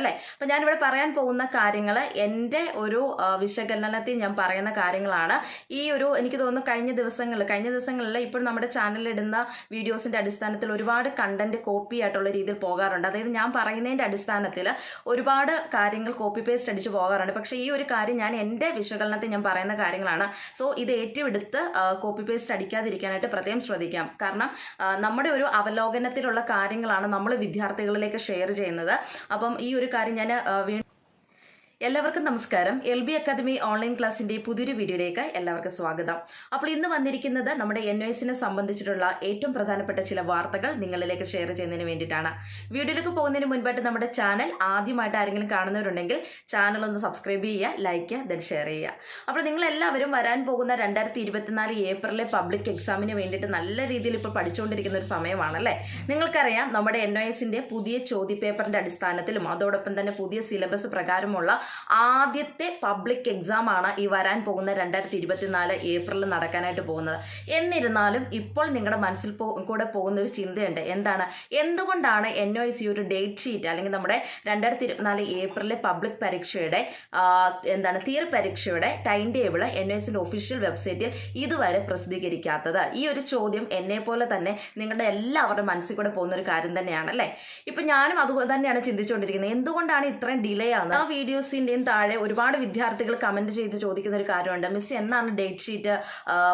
അല്ലേ? അപ്പം ഞാനിവിടെ പറയാൻ പോകുന്ന കാര്യങ്ങൾ എന്റെ ഒരു വിശകലനത്തിൽ ഞാൻ പറയുന്ന കാര്യങ്ങളാണ്. ഈ ഒരു എനിക്ക് തോന്നുന്നു കഴിഞ്ഞ ദിവസങ്ങളിൽ കഴിഞ്ഞ ദിവസങ്ങളിൽ ഇപ്പോൾ നമ്മുടെ ചാനലിൽ ഇടുന്ന വീഡിയോസിന്റെ അടിസ്ഥാനത്തിൽ ഒരുപാട് കണ്ടന്റ് കോപ്പി ആയിട്ടുള്ള രീതിയിൽ പോകാറുണ്ട്. അതായത് ഞാൻ പറയുന്നതിന്റെ അടിസ്ഥാനത്തിൽ ഒരുപാട് കാര്യങ്ങൾ കോപ്പി പേസ്റ്റ് അടിച്ച് പോകാറുണ്ട്. പക്ഷെ ഈ ഒരു കാര്യം ഞാൻ എന്റെ വിശകലനത്തിൽ ഞാൻ പറയുന്ന കാര്യങ്ങളാണ്. സോ ഇത് ഏറ്റെടുത്ത് കോപ്പി പേസ്റ്റ് അടിക്കാതിരിക്കാനായിട്ട് പ്രത്യേകം ശ്രദ്ധിക്കാം. കാരണം നമ്മുടെ ഒരു അവലോകനത്തിലുള്ള കാര്യങ്ങളാണ് നമ്മൾ വിദ്യാർത്ഥികളിലേക്ക് ഷെയർ ചെയ്യുന്നത്. അപ്പം ഈ ഒരു കാര്യം ഞാൻ എല്ലാവർക്കും നമസ്കാരം. എൽ ബി അക്കാദമി ഓൺലൈൻ ക്ലാസ്സിന്റെ പുതിയൊരു വീഡിയോയിലേക്ക് എല്ലാവർക്കും സ്വാഗതം. അപ്പോൾ ഇന്ന് വന്നിരിക്കുന്നത് നമ്മുടെ എൻ എസിനെ സംബന്ധിച്ചിട്ടുള്ള ഏറ്റവും പ്രധാനപ്പെട്ട ചില വാർത്തകൾ നിങ്ങളിലേക്ക് ഷെയർ ചെയ്യുന്നതിന് വേണ്ടിയിട്ടാണ്. വീഡിയോയിലേക്ക് പോകുന്നതിന് മുൻപായിട്ട് നമ്മുടെ ചാനൽ ആദ്യമായിട്ട് ആരെങ്കിലും കാണുന്നവരുണ്ടെങ്കിൽ ചാനൽ ഒന്ന് സബ്സ്ക്രൈബ് ചെയ്യുക ലൈക്ക് ദെൻ ഷെയർ ചെയ്യുക. അപ്പോൾ നിങ്ങൾ എല്ലാവരും വരാൻ പോകുന്ന രണ്ടായിരത്തി ഇരുപത്തിനാല് ഏപ്രിലെ പബ്ലിക് എക്സാമിന് വേണ്ടിയിട്ട് നല്ല രീതിയിൽ ഇപ്പോൾ പഠിച്ചുകൊണ്ടിരിക്കുന്ന ഒരു സമയമാണല്ലേ? നിങ്ങൾക്കറിയാം നമ്മുടെ എൻ പുതിയ ചോദ്യപേപ്പറിന്റെ അടിസ്ഥാനത്തിലും അതോടൊപ്പം തന്നെ പുതിയ സിലബസ് പ്രകാരമുള്ള ആദ്യത്തെ പബ്ലിക് എക്സാം ആണ് ഈ വരാൻ പോകുന്ന രണ്ടായിരത്തി ഇരുപത്തിനാല് ഏപ്രിലിൽ നടക്കാനായിട്ട് പോകുന്നത്. എന്നിരുന്നാലും ഇപ്പോൾ നിങ്ങളുടെ മനസ്സിൽ കൂടെ പോകുന്ന ഒരു ചിന്തയുണ്ട്. എന്താണ്? എന്തുകൊണ്ടാണ് എൻ ഒ സി ഒരു ഡേറ്റ് ഷീറ്റ് അല്ലെങ്കിൽ നമ്മുടെ രണ്ടായിരത്തി ഇരുപത്തിനാല് ഏപ്രിലെ പബ്ലിക് പരീക്ഷയുടെ എന്താണ് തിയറി പരീക്ഷയുടെ ടൈം ടേബിൾ എൻ ഒ എസിന്റെ ഒഫീഷ്യൽ വെബ്സൈറ്റിൽ ഇതുവരെ പ്രസിദ്ധീകരിക്കാത്തത്? ഈ ഒരു ചോദ്യം എന്നെ പോലെ തന്നെ നിങ്ങളുടെ എല്ലാവരുടെ മനസ്സിൽ കൂടെ പോകുന്ന ഒരു കാര്യം തന്നെയാണ് അല്ലേ? ഇപ്പൊ ഞാനും അതുപോലെ തന്നെയാണ് ചിന്തിച്ചുകൊണ്ടിരിക്കുന്നത്. എന്തുകൊണ്ടാണ് ഇത്രയും ഡിലേ ആവുന്നത്? ആ വീഡിയോസിന്റെയും താഴെ ഒരുപാട് വിദ്യാർത്ഥികൾ കമന്റ് ചെയ്ത് ചോദിക്കുന്ന ഒരു കാര്യമുണ്ട്. മിസ് എന്നാണ് ഡേറ്റ് ഷീറ്റ്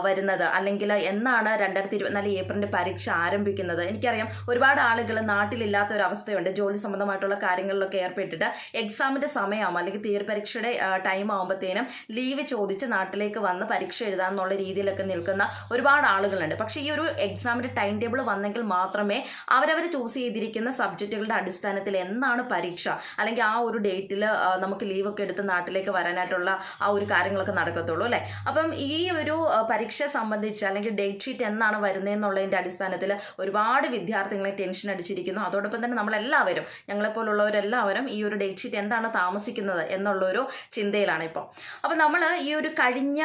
വരുന്നത്? അല്ലെങ്കിൽ എന്നാണ് രണ്ടായിരത്തി ഇരുപത്തിനാല് ഏപ്രിലിന്റെ പരീക്ഷ ആരംഭിക്കുന്നത്? എനിക്കറിയാം ഒരുപാട് ആളുകൾ നാട്ടിലില്ലാത്ത ഒരു അവസ്ഥയുണ്ട്. ജോലി സംബന്ധമായിട്ടുള്ള കാര്യങ്ങളിലൊക്കെ ഏർപ്പെട്ടിട്ട് എക്സാമിന്റെ സമയമാകും അല്ലെങ്കിൽ തീർപരീക്ഷയുടെ പരീക്ഷയുടെ ടൈം ആകുമ്പോഴത്തേനും ലീവ് ചോദിച്ച് നാട്ടിലേക്ക് വന്ന് പരീക്ഷ എഴുതാമെന്നുള്ള രീതിയിലൊക്കെ നിൽക്കുന്ന ഒരുപാട് ആളുകളുണ്ട്. പക്ഷേ ഈ ഒരു എക്സാമിന്റെ ടൈം ടേബിൾ വന്നെങ്കിൽ മാത്രമേ അവരവർ ചൂസ് ചെയ്തിരിക്കുന്ന സബ്ജക്റ്റുകളുടെ അടിസ്ഥാനത്തിൽ എന്നാണ് പരീക്ഷ? അല്ലെങ്കിൽ ആ ഒരു ഡേറ്റിൽ നമുക്ക് ലീവ് ഒക്കെ എടുത്ത് നാട്ടിലേക്ക് വരാനായിട്ടുള്ള ആ ഒരു കാര്യങ്ങളൊക്കെ നടക്കത്തുള്ളൂ അല്ലേ? അപ്പം ഈ ഒരു പരീക്ഷ സംബന്ധിച്ച് അല്ലെങ്കിൽ ഡേറ്റ് ഷീറ്റ് എന്നാണ് വരുന്നതെന്നുള്ളതിന്റെ അടിസ്ഥാനത്തിൽ ഒരുപാട് വിദ്യാർത്ഥികളെ ടെൻഷൻ അടിച്ചിരിക്കുന്നു. അതോടൊപ്പം തന്നെ നമ്മളെല്ലാവരും ഞങ്ങളെപ്പോലുള്ളവരെല്ലാവരും ഈ ഒരു ഡേറ്റ് ഷീറ്റ് എന്താണ് താമസിക്കുന്നത് എന്നുള്ളൊരു ചിന്തയിലാണ് ഇപ്പോൾ അപ്പം നമ്മൾ ഈ ഒരു കഴിഞ്ഞ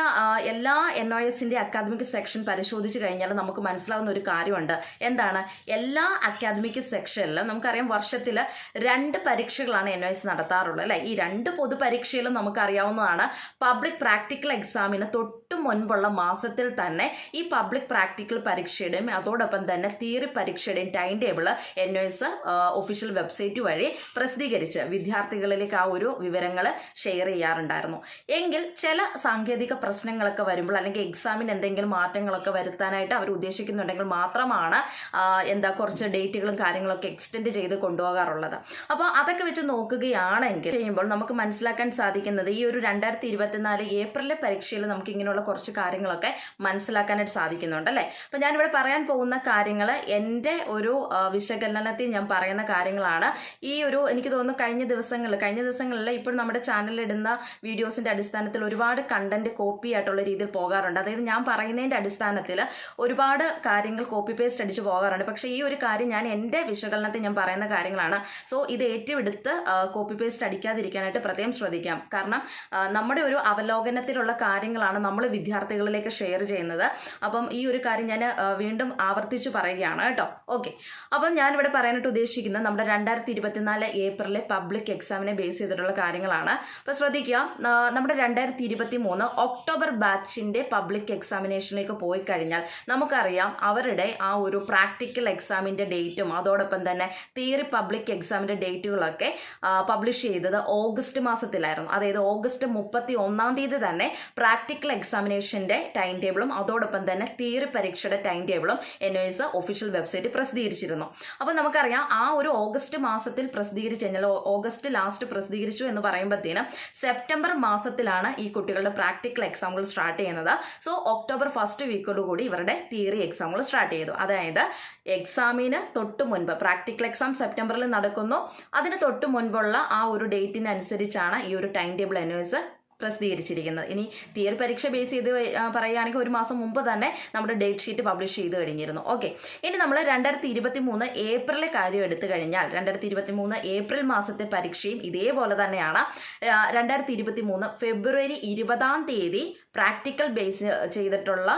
എല്ലാ എൻ ഒ എസിന്റെ അക്കാദമിക് സെക്ഷൻ പരിശോധിച്ച് കഴിഞ്ഞാൽ നമുക്ക് മനസ്സിലാവുന്ന ഒരു കാര്യമുണ്ട്. എന്താണ്? എല്ലാ അക്കാദമിക് സെക്ഷനിലും നമുക്കറിയാം വർഷത്തിൽ രണ്ട് പരീക്ഷകളാണ് എൻ ഒ എസ് നടത്താറുള്ളത് അല്ലേ? ഈ രണ്ട് പൊതു പരീക്ഷയിലും നമുക്കറിയാവുന്നതാണ് പബ്ലിക് പ്രാക്ടിക്കൽ എക്സാമിന് തൊട്ട് മുൻപുള്ള മാസത്തിൽ തന്നെ ഈ പബ്ലിക് പ്രാക്ടിക്കൽ പരീക്ഷയുടെയും അതോടൊപ്പം തന്നെ theory പരീക്ഷയുടെയും time table N S official website വഴി പ്രസിദ്ധീകരിച്ച് വിദ്യാർത്ഥികളിലേക്ക് ആ ഒരു വിവരങ്ങൾ ഷെയർ ചെയ്യാറുണ്ടായിരുന്നു. എങ്കിൽ ചില സാങ്കേതിക പ്രശ്നങ്ങളൊക്കെ വരുമ്പോൾ അല്ലെങ്കിൽ എക്സാമിന് എന്തെങ്കിലും മാറ്റങ്ങളൊക്കെ വരുത്താനായിട്ട് അവർ ഉദ്ദേശിക്കുന്നുണ്ടെങ്കിൽ മാത്രമാണ് എന്താ കുറച്ച് ഡേറ്റുകളും കാര്യങ്ങളൊക്കെ എക്സ്റ്റെൻഡ് ചെയ്ത് കൊണ്ടുപോകാറുള്ളത്. അപ്പോൾ അതൊക്കെ വെച്ച് നോക്കുകയാണെങ്കിൽ ചെയ്യുമ്പോൾ നമുക്ക് മനസ്സിലാക്കാൻ സാധിക്കുന്നത് ഈ ഒരു രണ്ടായിരത്തി ഇരുപത്തിനാല് ഏപ്രിലെ പരീക്ഷയിൽ നമുക്ക് ഇങ്ങനെയുള്ള കുറച്ച് കാര്യങ്ങളൊക്കെ മനസ്സിലാക്കാനായിട്ട് സാധിക്കുന്നുണ്ട് അല്ലേ? അപ്പം ഞാനിവിടെ പറയാൻ പോകുന്ന കാര്യങ്ങൾ എന്റെ ഒരു വിശകലനത്തിൽ ഞാൻ പറയുന്ന കാര്യങ്ങളാണ്. ഈ ഒരു എനിക്ക് തോന്നുന്നു കഴിഞ്ഞ ദിവസങ്ങളിൽ കഴിഞ്ഞ ദിവസങ്ങളിൽ ഇപ്പോൾ നമ്മുടെ ചാനലിൽ വീഡിയോസിന്റെ അടിസ്ഥാനത്തിൽ ഒരുപാട് കണ്ടന്റ് കോപ്പി ആയിട്ടുള്ള രീതിയിൽ പോകാറുണ്ട്. അതായത് ഞാൻ പറയുന്നതിന്റെ അടിസ്ഥാനത്തിൽ ഒരുപാട് കാര്യങ്ങൾ കോപ്പി പേസ്റ്റ് അടിച്ച് പോകാറുണ്ട്. പക്ഷേ ഈ ഒരു കാര്യം ഞാൻ എന്റെ വിശകലനത്തിൽ ഞാൻ പറയുന്ന കാര്യങ്ങളാണ്. സോ ഇത് ഏറ്റെടുത്ത് കോപ്പി പേസ്റ്റ് അടിക്കാതിരിക്കാനായിട്ട് പ്രത്യേകം ശ്രദ്ധിക്കാം. കാരണം നമ്മുടെ ഒരു അവലോകനത്തിലുള്ള കാര്യങ്ങളാണ് നമ്മൾ വിദ്യാർത്ഥികളിലേക്ക് ഷെയർ ചെയ്യുന്നത്. അപ്പം ഈ ഒരു കാര്യം ഞാൻ വീണ്ടും ആവർത്തിച്ച് പറയുകയാണ് കേട്ടോ. ഓക്കെ അപ്പം ഞാനിവിടെ പറയാനായിട്ട് ഉദ്ദേശിക്കുന്നത് നമ്മുടെ രണ്ടായിരത്തി ഇരുപത്തിനാല് ഏപ്രിലെ പബ്ലിക് എക്സാമിനെ ബേസ് ചെയ്തിട്ടുള്ള കാര്യങ്ങളാണ്. അപ്പോൾ ശ്രദ്ധിക്കുക നമ്മുടെ രണ്ടായിരത്തി ഇരുപത്തി മൂന്ന് ഒക്ടോബർ ബാച്ചിന്റെ പബ്ലിക് എക്സാമിനേഷനിലേക്ക് പോയി കഴിഞ്ഞാൽ നമുക്കറിയാം അവരുടെ ആ ഒരു പ്രാക്ടിക്കൽ എക്സാമിന്റെ ഡേറ്റും അതോടൊപ്പം തന്നെ തിയറി പബ്ലിക് എക്സാമിന്റെ ഡേറ്റുകളൊക്കെ പബ്ലിഷ് ചെയ്തത് ഓഗസ്റ്റ് മാസത്തിലായിരുന്നു. അതായത് ഓഗസ്റ്റ് മുപ്പത്തി ഒന്നാം തീയതി തന്നെ പ്രാക്ടിക്കൽ എക്സാമിനേഷന്റെ ടൈം ടേബിളും അതോടൊപ്പം തന്നെ തിയറി പരീക്ഷയുടെ ടൈം ടേബിളും N O S official website പ്രസിദ്ധീകരിച്ചിരുന്നു. അപ്പോൾ നമുക്കറിയാം ആ ഒരു ഓഗസ്റ്റ് മാസത്തിൽ പ്രസിദ്ധീകരിച്ച് കഴിഞ്ഞാൽ ഓഗസ്റ്റ് ലാസ്റ്റ് പ്രസിദ്ധീകരിച്ചു എന്ന് പറയുമ്പോഴത്തേനും സെപ്റ്റംബർ മാസത്തിലാണ് ഈ കുട്ടികളുടെ പ്രാക്ടിക്കൽ എക്സാമുകൾ സ്റ്റാർട്ട് ചെയ്യുന്നത്. സോ ഒക്ടോബർ ഫസ്റ്റ് വീക്കോടുകൂടി ഇവരുടെ തിയറി എക്സാമുകൾ സ്റ്റാർട്ട് ചെയ്തു. അതായത് എക്സാമിന് തൊട്ട് മുൻപ് പ്രാക്ടിക്കൽ എക്സാം സെപ്റ്റംബറിൽ നടക്കുന്നു. അതിന് തൊട്ട് മുൻപുള്ള ആ ഒരു ഡേറ്റിനനുസരിച്ചാണ് ഈ ഒരു ടൈം ടേബിൾ എൻ പ്രസിദ്ധീകരിച്ചിരിക്കുന്നത്. ഇനി തിയറി പരീക്ഷ ബേസ് ചെയ്ത് പറയുകയാണെങ്കിൽ ഒരു മാസം മുമ്പ് തന്നെ നമ്മുടെ ഡേറ്റ് ഷീറ്റ് പബ്ലിഷ് ചെയ്ത് കഴിഞ്ഞിരുന്നു. ഓക്കെ ഇനി നമ്മൾ രണ്ടായിരത്തി ഇരുപത്തി മൂന്ന് ഏപ്രിലെ കാര്യം എടുത്തു കഴിഞ്ഞാൽ രണ്ടായിരത്തി ഇരുപത്തി മൂന്ന് ഏപ്രിൽ മാസത്തെ പരീക്ഷയും ഇതേപോലെ തന്നെയാണ്. രണ്ടായിരത്തി ഇരുപത്തി മൂന്ന് ഫെബ്രുവരി ഇരുപതാം തീയതി പ്രാക്ടിക്കൽ ബേസ് ചെയ്തിട്ടുള്ള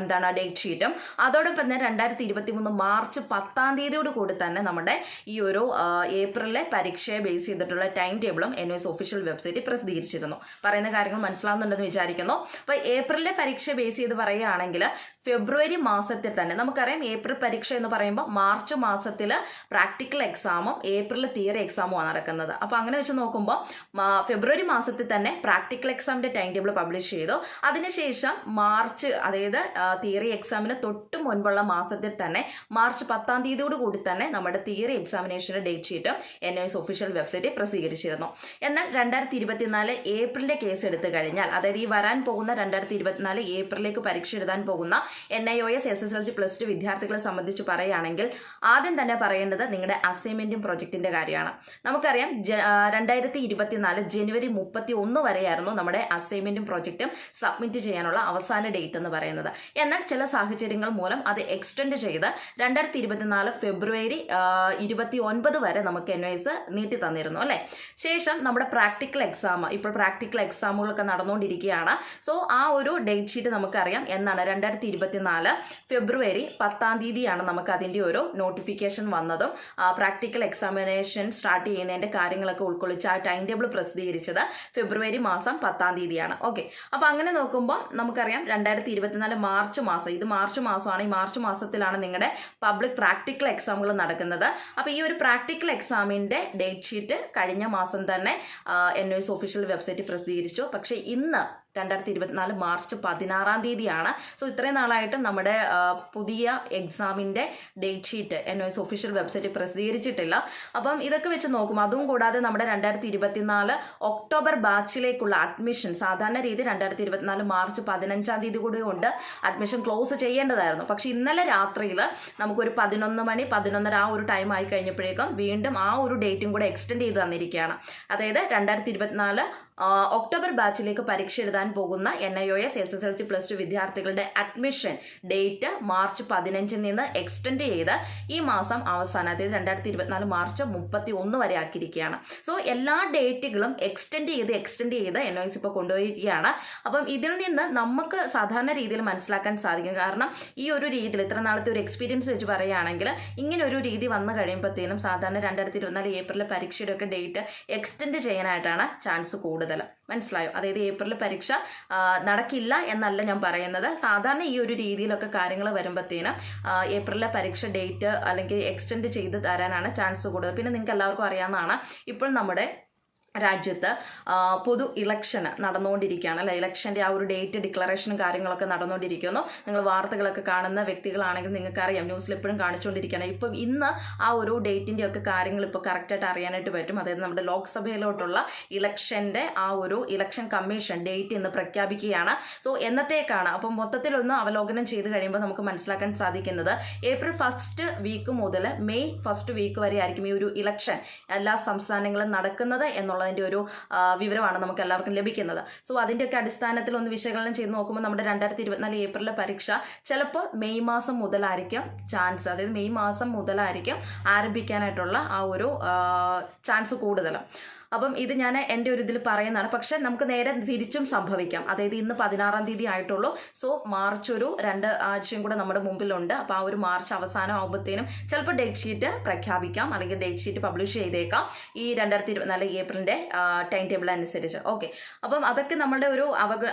എന്താണ് ഡേറ്റ് ഷീറ്റും അതോടൊപ്പം തന്നെ രണ്ടായിരത്തി ഇരുപത്തി മൂന്ന് മാർച്ച് പത്താം തീയതിയോട് കൂടി തന്നെ നമ്മുടെ ഈ ഒരു ഏപ്രിലെ ഏപ്രിലിലെ പരീക്ഷയെ ബേസ് ചെയ്തിട്ടുള്ള ടൈം ടേബിളും എൻ എസ് ഒഫീഷ്യൽ വെബ്സൈറ്റ് പ്രസിദ്ധീകരിച്ചിരുന്നു. പറയുന്ന കാര്യങ്ങൾ മനസ്സിലാവുന്നുണ്ടെന്ന് വിചാരിക്കുന്നു. അപ്പോൾ ഏപ്രിലിലെ പരീക്ഷ ബേസ് ചെയ്ത് പറയുകയാണെങ്കിൽ ഫെബ്രുവരി മാസത്തിൽ തന്നെ നമുക്കറിയാം ഏപ്രിൽ പരീക്ഷ എന്ന് പറയുമ്പോൾ മാർച്ച് മാസത്തിൽ പ്രാക്ടിക്കൽ എക്സാമും ഏപ്രിൽ തിയറി എക്സാമുമാണ് നടക്കുന്നത്. അപ്പോൾ അങ്ങനെ വെച്ച് നോക്കുമ്പോൾ ഫെബ്രുവരി മാസത്തിൽ തന്നെ പ്രാക്ടിക്കൽ എക്സാമിന്റെ ടൈം ടേബിൾ പബ്ലിഷ് ചെയ്തു. അതിനുശേഷം മാർച്ച് അതായത് തിയറി എക്സാമിന് തൊട്ട് മുൻപുള്ള മാസത്തിൽ തന്നെ മാർച്ച് പത്താം തീയതിയോട് കൂടി തന്നെ നമ്മുടെ തിയറി എക്സാമിനേഷന്റെ ഡേറ്റ് ഷീറ്റും എൻ എസ് ഒഫീഷ്യൽ വെബ്സൈറ്റിൽ പ്രസിദ്ധീകരിച്ചിരുന്നു. എന്നാൽ രണ്ടായിരത്തി ഇരുപത്തിനാല് ഏപ്രിലിന്റെ കേസ് എടുത്തു കഴിഞ്ഞാൽ അതായത് ഈ വരാൻ പോകുന്ന രണ്ടായിരത്തി ഇരുപത്തിനാല് ഏപ്രിലേക്ക് പരീക്ഷ എഴുതാൻ പോകുന്ന N I O S S S L C plus two വിദ്യാർത്ഥികളെ സംബന്ധിച്ച് പറയുകയാണെങ്കിൽ ആദ്യം തന്നെ പറയേണ്ടത് നിങ്ങളുടെ അസൈൻമെന്റും പ്രൊജക്ടിന്റെ കാര്യമാണ്. നമുക്കറിയാം രണ്ടായിരത്തി ഇരുപത്തിനാല് ജനുവരി മുപ്പത്തി ഒന്ന് വരെയായിരുന്നു നമ്മുടെ അസൈൻമെന്റും പ്രൊജക്റ്റും സബ്മിറ്റ് ചെയ്യാനുള്ള അവസാന ഡേറ്റ് എന്ന് പറയുന്നത്. എന്നാൽ ചില സാഹചര്യങ്ങൾ മൂലം അത് എക്സ്റ്റെൻഡ് ചെയ്ത് രണ്ടായിരത്തി ഇരുപത്തിനാല് ഫെബ്രുവരി ഇരുപത്തി ഒൻപത് വരെ നമുക്ക് എൻ എസ് നീട്ടി തന്നിരുന്നു അല്ലേ? ശേഷം നമ്മുടെ പ്രാക്ടിക്കൽ എക്സാം ഇപ്പോൾ പ്രാക്ടിക്കൽ എക്സാമുകളൊക്കെ നടന്നുകൊണ്ടിരിക്കുകയാണ്. സോ ആ ഒരു ഡേറ്റ് ഷീറ്റ് നമുക്കറിയാം എന്നാണ് രണ്ടായിരത്തി ഇരുപത്തിനാല് ഫെബ്രുവരി പത്താം തീയതിയാണ് നമുക്ക് അതിന്റെ ഒരു നോട്ടിഫിക്കേഷൻ വന്നതും. പ്രാക്ടിക്കൽ എക്സാമിനേഷൻ സ്റ്റാർട്ട് ചെയ്യുന്നതിന്റെ കാര്യങ്ങളൊക്കെ ഉൾക്കൊള്ളിച്ച് ആ ടൈം ടേബിൾ പ്രസിദ്ധീകരിച്ചത് ഫെബ്രുവരി മാസം പത്താം തീയതിയാണ്. ഓക്കെ അപ്പോൾ അങ്ങനെ നോക്കുമ്പോൾ നമുക്കറിയാം രണ്ടായിരത്തി ഇരുപത്തിനാല് മാർച്ച് മാസം ഇത് മാർച്ച് മാസമാണ് ഈ മാർച്ച് മാസത്തിലാണ് നിങ്ങളുടെ പബ്ലിക് പ്രാക്ടിക്കൽ എക്സാമുകൾ നടക്കുന്നത്. അപ്പോൾ ഈ ഒരു പ്രാക്ടിക്കൽ എക്സാമിന്റെ ഡേറ്റ് ഷീറ്റ് കഴിഞ്ഞ മാസം തന്നെ എൻ എസ് ഒഫീഷ്യൽ വെബ്സൈറ്റ് പ്രസിദ്ധീകരിച്ചു. പക്ഷേ ഇന്ന് രണ്ടായിരത്തി ഇരുപത്തിനാല് മാർച്ച് പതിനാറാം തീയതിയാണ്. സോ ഇത്രയും നാളായിട്ട് നമ്മുടെ പുതിയ എക്സാമിന്റെ date sheet N S official വെബ്സൈറ്റിൽ പ്രസിദ്ധീകരിച്ചിട്ടില്ല. അപ്പം ഇതൊക്കെ വെച്ച് നോക്കും. അതും കൂടാതെ നമ്മുടെ രണ്ടായിരത്തി ഇരുപത്തിനാല് ഒക്ടോബർ ബാച്ചിലേക്കുള്ള അഡ്മിഷൻ സാധാരണ രീതി രണ്ടായിരത്തി ഇരുപത്തിനാല് മാർച്ച് പതിനഞ്ചാം തീയതി കൂടി കൊണ്ട് അഡ്മിഷൻ ക്ലോസ് ചെയ്യേണ്ടതായിരുന്നു. പക്ഷെ ഇന്നലെ രാത്രിയിൽ നമുക്കൊരു പതിനൊന്ന് മണി പതിനൊന്നര ആ ഒരു ടൈം ആയി കഴിഞ്ഞപ്പോഴേക്കും വീണ്ടും ആ ഒരു ഡേറ്റും കൂടെ എക്സ്റ്റെൻഡ് ചെയ്ത് തന്നിരിക്കുകയാണ്. അതായത് രണ്ടായിരത്തി ഇരുപത്തിനാല് ഒക്ടോബർ ബാച്ചിലേക്ക് പരീക്ഷ എഴുതാൻ പോകുന്ന N I O S S S L C plus two വിദ്യാർത്ഥികളുടെ അഡ്മിഷൻ ഡേറ്റ് മാർച്ച് പതിനഞ്ചിൽ നിന്ന് എക്സ്റ്റെൻഡ് ചെയ്ത് ഈ മാസം അവസാനം അതായത് രണ്ടായിരത്തി ഇരുപത്തിനാല് മാർച്ച് മുപ്പത്തി ഒന്ന് വരെ ആക്കിയിരിക്കുകയാണ്. സോ എല്ലാ ഡേറ്റുകളും എക്സ്റ്റെൻഡ് ചെയ്ത് എക്സ്റ്റെൻഡ് ചെയ്ത് എൻ ഒ എസ് ഇപ്പോൾ കൊണ്ടുപോയിരിക്കുകയാണ്. അപ്പം ഇതിൽ നിന്ന് നമുക്ക് സാധാരണ രീതിയിൽ മനസ്സിലാക്കാൻ സാധിക്കും. കാരണം ഈ ഒരു രീതിയിൽ ഇത്ര നാളത്തെ ഒരു എക്സ്പീരിയൻസ് വെച്ച് പറയുകയാണെങ്കിൽ ഇങ്ങനെ ഒരു രീതി വന്നു കഴിയുമ്പോഴത്തേനും സാധാരണ രണ്ടായിരത്തി ഇരുപത്തിനാല് ഏപ്രിലെ പരീക്ഷയുടെ ഒക്കെ ഡേറ്റ് എക്സ്റ്റെൻഡ് ചെയ്യാനായിട്ടാണ് ചാൻസ് കൂടുതൽ. മനസ്സിലായോ? അതായത് ഏപ്രിൽ പരീക്ഷ നടക്കില്ല എന്നല്ല ഞാൻ പറയുന്നത്. സാധാരണ ഈ ഒരു രീതിയിലൊക്കെ കാര്യങ്ങൾ വരുമ്പോഴത്തേനും ഏപ്രിലിലെ പരീക്ഷ ഡേറ്റ് അല്ലെങ്കിൽ എക്സ്റ്റെൻഡ് ചെയ്ത് തരാനാണ് ചാൻസ് കൂടുതൽ പിന്നെ നിങ്ങൾക്ക് എല്ലാവർക്കും അറിയാവുന്നതാണ് ഇപ്പോൾ നമ്മുടെ രാജ്യത്ത് പൊതു ഇലക്ഷൻ നടന്നുകൊണ്ടിരിക്കുകയാണ്. അല്ലെ? ഇലക്ഷന്റെ ആ ഒരു ഡേറ്റ് ഡിക്ലറേഷനും കാര്യങ്ങളൊക്കെ നടന്നുകൊണ്ടിരിക്കുന്നു. നിങ്ങൾ വാർത്തകളൊക്കെ കാണുന്ന വ്യക്തികളാണെങ്കിൽ നിങ്ങൾക്കറിയാം. ന്യൂസിൽ എപ്പോഴും കാണിച്ചുകൊണ്ടിരിക്കുകയാണ്. ഇപ്പം ഇന്ന് ആ ഒരു ഡേറ്റിന്റെ ഒക്കെ കാര്യങ്ങൾ ഇപ്പോൾ കറക്റ്റായിട്ട് അറിയാനായിട്ട് പറ്റും. അതായത് നമ്മുടെ ലോക്സഭയിലോട്ടുള്ള ഇലക്ഷന്റെ ആ ഒരു ഇലക്ഷൻ കമ്മീഷൻ ഡേറ്റ് ഇന്ന് പ്രഖ്യാപിക്കുകയാണ്. സോ എന്നത്തേക്കാണ്? അപ്പം മൊത്തത്തിലൊന്ന് അവലോകനം ചെയ്ത് കഴിയുമ്പോൾ നമുക്ക് മനസ്സിലാക്കാൻ സാധിക്കുന്നത് ഏപ്രിൽ ഫസ്റ്റ് വീക്ക് മുതൽ മെയ് ഫസ്റ്റ് വീക്ക് വരെ ആയിരിക്കും ഈ ഒരു ഇലക്ഷൻ എല്ലാ സംസ്ഥാനങ്ങളും നടക്കുന്നത് എന്നുള്ളതിന്റെ ഒരു വിവരമാണ് നമുക്ക് എല്ലാവർക്കും ലഭിക്കുന്നത്. സോ അതിന്റെയൊക്കെ അടിസ്ഥാനത്തിൽ ഒന്ന് വിശകലനം ചെയ്ത് നോക്കുമ്പോൾ നമ്മുടെ രണ്ടായിരത്തി ഇരുപത്തിനാല് ഏപ്രിലെ പരീക്ഷ ചിലപ്പോൾ മെയ് മാസം മുതലായിരിക്കും ചാൻസ്. അതായത് മെയ് മാസം മുതലായിരിക്കും ആരംഭിക്കാനായിട്ടുള്ള ആ ഒരു ചാൻസ് കൂടുതൽ അപ്പം ഇത് ഞാൻ എന്റെ ഒരു ഇതിൽ പറയുന്നതാണ്. പക്ഷെ നമുക്ക് നേരെ തിരിച്ചും സംഭവിക്കാം. അതായത് ഇന്ന് പതിനാറാം തീയതി ആയിട്ടുള്ളൂ. സോ മാർച്ച് ഒരു രണ്ട് ആഴ്ചയും കൂടെ നമ്മുടെ മുമ്പിലുണ്ട്. അപ്പോൾ ആ ഒരു മാർച്ച് അവസാനം ആകുമ്പോഴത്തേനും ചിലപ്പോൾ ഡേറ്റ് ഷീറ്റ് പ്രഖ്യാപിക്കാം. അല്ലെങ്കിൽ ഡേറ്റ് ഷീറ്റ് പബ്ലിഷ് ചെയ്തേക്കാം. ഈ രണ്ടായിരത്തി ഇരുപത്തിനാല് ഏപ്രിലിന്റെ ടൈം ടേബിൾ അനുസരിച്ച്. ഓക്കെ. അപ്പം അതൊക്കെ നമ്മളുടെ ഒരു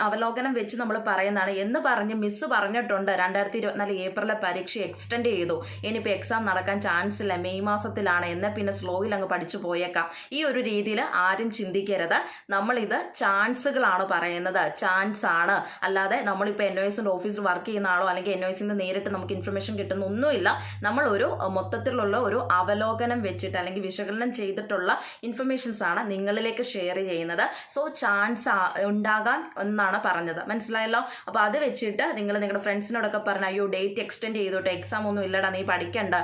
അവലോകനം വെച്ച് നമ്മൾ പറയുന്നതാണ്. എന്ന് പറഞ്ഞ് മിസ് പറഞ്ഞിട്ടുണ്ട്. രണ്ടായിരത്തി ഇരുപത്തിനാല് ഏപ്രിലെ പരീക്ഷ എക്സ്റ്റെൻഡ് ചെയ്തു. ഇനിയിപ്പോൾ എക്സാം നടക്കാൻ ചാൻസ് ഇല്ല. മെയ് മാസത്തിലാണ്. എന്നാൽ പിന്നെ സ്ലോയിൽ അങ്ങ് പഠിച്ചു പോയേക്കാം. ഈ ഒരു രീതിയിൽ ആരും ചിന്തിക്കരുത്. നമ്മളിത് ചാൻസുകളാണ് പറയുന്നത്. ചാൻസ് ആണ് അല്ലാതെ നമ്മളിപ്പോൾ എൻ ഒ എസിന്റെ ഓഫീസിൽ വർക്ക് ചെയ്യുന്ന ആളോ അല്ലെങ്കിൽ എൻ ഒ എസിന്റെ നേരിട്ട് നമുക്ക് ഇൻഫർമേഷൻ കിട്ടുന്ന ഒന്നുമില്ല. നമ്മൾ ഒരു മൊത്തത്തിലുള്ള ഒരു അവലോകനം വെച്ചിട്ട് അല്ലെങ്കിൽ വിശകലനം ചെയ്തിട്ടുള്ള ഇൻഫർമേഷൻസ് ആണ് നിങ്ങളിലേക്ക് ഷെയർ ചെയ്യുന്നത്. സോ ചാൻസ് ഉണ്ടാകാൻ എന്നാണ് പറഞ്ഞത്. മനസ്സിലായല്ലോ? അപ്പോൾ അത് വെച്ചിട്ട് നിങ്ങൾ നിങ്ങളുടെ ഫ്രണ്ട്സിനോടൊക്കെ പറഞ്ഞ അയ്യോ ഡേറ്റ് എക്സ്റ്റെൻഡ് ചെയ്തോട്ടെ എക്സാം ഒന്നും ഇല്ലടാ നീ പഠിക്കണ്ട.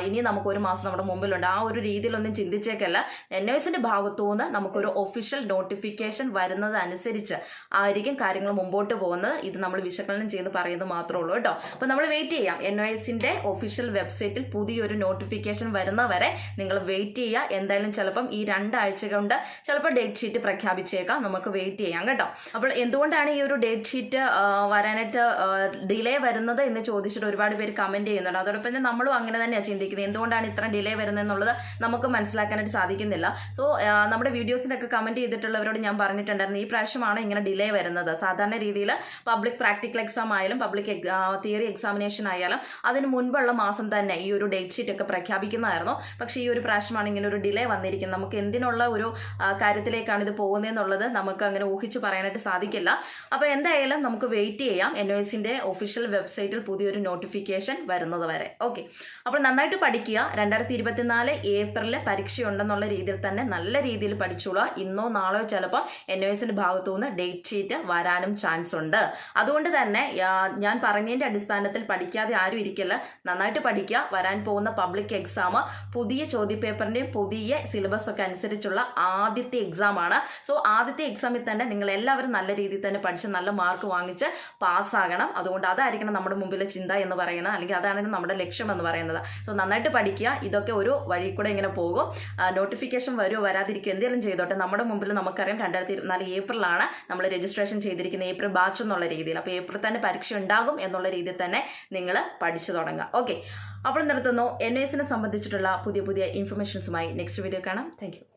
ഇനി നമുക്ക് ഒരു മാസം നമ്മുടെ മുമ്പിലുണ്ട്. ആ ഒരു രീതിയിലൊന്നും ചിന്തിച്ചേക്കല്ല. എൻ ഒ എസിന്റെ ഭാഗത്തു നിന്ന് നമുക്കൊരു ഒഫീഷ്യൽ നോട്ടിഫിക്കേഷൻ വരുന്നത് അനുസരിച്ച് ആയിരിക്കും കാര്യങ്ങൾ മുമ്പോട്ട് പോകുന്നത്. ഇത് നമ്മൾ വിശകലനം ചെയ്ത് പറയുന്നത് മാത്രമേ ഉള്ളൂ കേട്ടോ. അപ്പൊ നമ്മൾ വെയിറ്റ് ചെയ്യാം. എൻ ഒ എസിന്റെ ഒഫീഷ്യൽ വെബ്സൈറ്റിൽ പുതിയൊരു നോട്ടിഫിക്കേഷൻ വരുന്നവരെ നിങ്ങൾ വെയിറ്റ് ചെയ്യുക. എന്തായാലും ചിലപ്പം ഈ രണ്ടാഴ്ച കൊണ്ട് ചിലപ്പോൾ ഡേറ്റ് ഷീറ്റ് പ്രഖ്യാപിച്ചേക്കാം. നമുക്ക് വെയിറ്റ് ചെയ്യാം കേട്ടോ. അപ്പോൾ എന്തുകൊണ്ടാണ് ഈ ഒരു ഡേറ്റ് ഷീറ്റ് വരാനായിട്ട് ഡിലേ വരുന്നത് എന്ന് ചോദിച്ചിട്ട് ഒരുപാട് പേര് കമന്റ് ചെയ്യുന്നുണ്ട്. അതോടൊപ്പം തന്നെ നമ്മളും അങ്ങനെ തന്നെയാണ് ചിന്തിക്കുന്നത്. എന്തുകൊണ്ടാണ് ഇത്ര ഡിലേ വരുന്നത് എന്നുള്ളത് നമുക്ക് മനസ്സിലാക്കാനായിട്ട് സാധിക്കുന്നില്ല. സോ നമ്മുടെ വീഡിയോസിനൊക്കെ കമന്റ് ചെയ്തിട്ടുള്ളവരോട് ഞാൻ പറഞ്ഞിട്ടുണ്ടായിരുന്നു ഈ പ്രാവശ്യമാണ് ഇങ്ങനെ ഡിലേ വരുന്നത്. സാധാരണ രീതിയിൽ പബ്ലിക് പ്രാക്ടിക്കൽ എക്സാം ആയാലും പബ്ലിക് തിയറി എക്സാമിനേഷൻ ആയാലും അതിന് മുൻപുള്ള മാസം തന്നെ ഈ ഒരു ഡേറ്റ് ഷീറ്റ് ഒക്കെ പ്രഖ്യാപിക്കുന്നതായിരുന്നു. പക്ഷേ ഈ ഒരു പ്രാവശ്യമാണ് ഇങ്ങനെ ഒരു ഡിലേ വന്നിരിക്കുന്നത്. നമുക്ക് എന്തിനുള്ള ഒരു കാര്യത്തിലേക്കാണ് ഇത് പോകുന്നതെന്നുള്ളത് നമുക്ക് അങ്ങനെ ഊഹിച്ച് പറയാനായിട്ട് സാധിക്കില്ല. അപ്പോൾ എന്തായാലും നമുക്ക് വെയിറ്റ് ചെയ്യാം. എൻ ഒ എസിന്റെ ഒഫീഷ്യൽ വെബ്സൈറ്റിൽ പുതിയൊരു നോട്ടിഫിക്കേഷൻ വരുന്നത് വരെ. ഓക്കെ അപ്പോൾ നന്നായിട്ട് പഠിക്കുക. രണ്ടായിരത്തി ഇരുപത്തിനാല് ഏപ്രിലിൽ പരീക്ഷയുണ്ടെന്നുള്ള രീതിയിൽ തന്നെ നല്ല രീതിയിൽ പഠിച്ചോളുക. ഇന്നോ നാളെയോ ചിലപ്പോൾ എൻ ഒ എസിന്റെ ഭാഗത്തു നിന്ന് ഡേറ്റ് ഷീറ്റ് വരാനും ചാൻസ് ഉണ്ട്. അതുകൊണ്ട് തന്നെ ഞാൻ പറഞ്ഞതിന്റെ അടിസ്ഥാനത്തിൽ പഠിക്കാതെ ആരും ഇരിക്കല്ല. നന്നായിട്ട് പഠിക്കുക. വരാൻ പോകുന്ന പബ്ലിക് എക്സാം പുതിയ ചോദ്യപേപ്പറിന്റെയും പുതിയ സിലബസ് ഒക്കെ അനുസരിച്ചുള്ള ആദ്യത്തെ എക്സാം ആണ്. സോ ആദ്യത്തെ എക്സാമിൽ തന്നെ നിങ്ങൾ എല്ലാവരും നല്ല രീതിയിൽ തന്നെ പഠിച്ച് നല്ല മാർക്ക് വാങ്ങിച്ച് പാസ്സാകണം അതുകൊണ്ട് അതായിരിക്കണം നമ്മുടെ മുമ്പിലെ ചിന്ത എന്ന് പറയുന്നത്. അല്ലെങ്കിൽ അതാണ് നമ്മുടെ ലക്ഷ്യം എന്ന് പറയുന്നത്. സോ നന്നായിട്ട് പഠിക്കുക. ഇതൊക്കെ ഒരു വഴി കൂടെ ഇങ്ങനെ പോകും. നോട്ടിഫിക്കേഷൻ വരുമോ വരാതിരിക്കും എന്തെങ്കിലും ചെയ്തോട്ടെ നമ്മുടെ മുമ്പിൽ നമുക്കറിയാം രണ്ടായിരത്തി ഇരുപത്തിനാല് ഏപ്രിലാണ് നമ്മൾ രജിസ്ട്രേഷൻ ചെയ്തിരിക്കുന്നത് ഏപ്രിൽ ബാച്ച് എന്നുള്ള രീതിയിൽ. അപ്പോൾ ഏപ്രിൽ തന്നെ പരീക്ഷ ഉണ്ടാകും എന്നുള്ള രീതിയിൽ തന്നെ നിങ്ങൾ പഠിച്ചു തുടങ്ങുക. ഓക്കെ. അപ്പോൾ നിർത്തുന്നു. എൻ എസിനെ സംബന്ധിച്ചിട്ടുള്ള പുതിയ പുതിയ ഇൻഫർമേഷൻസുമായി നെക്സ്റ്റ് വീഡിയോ കാണാം. താങ്ക്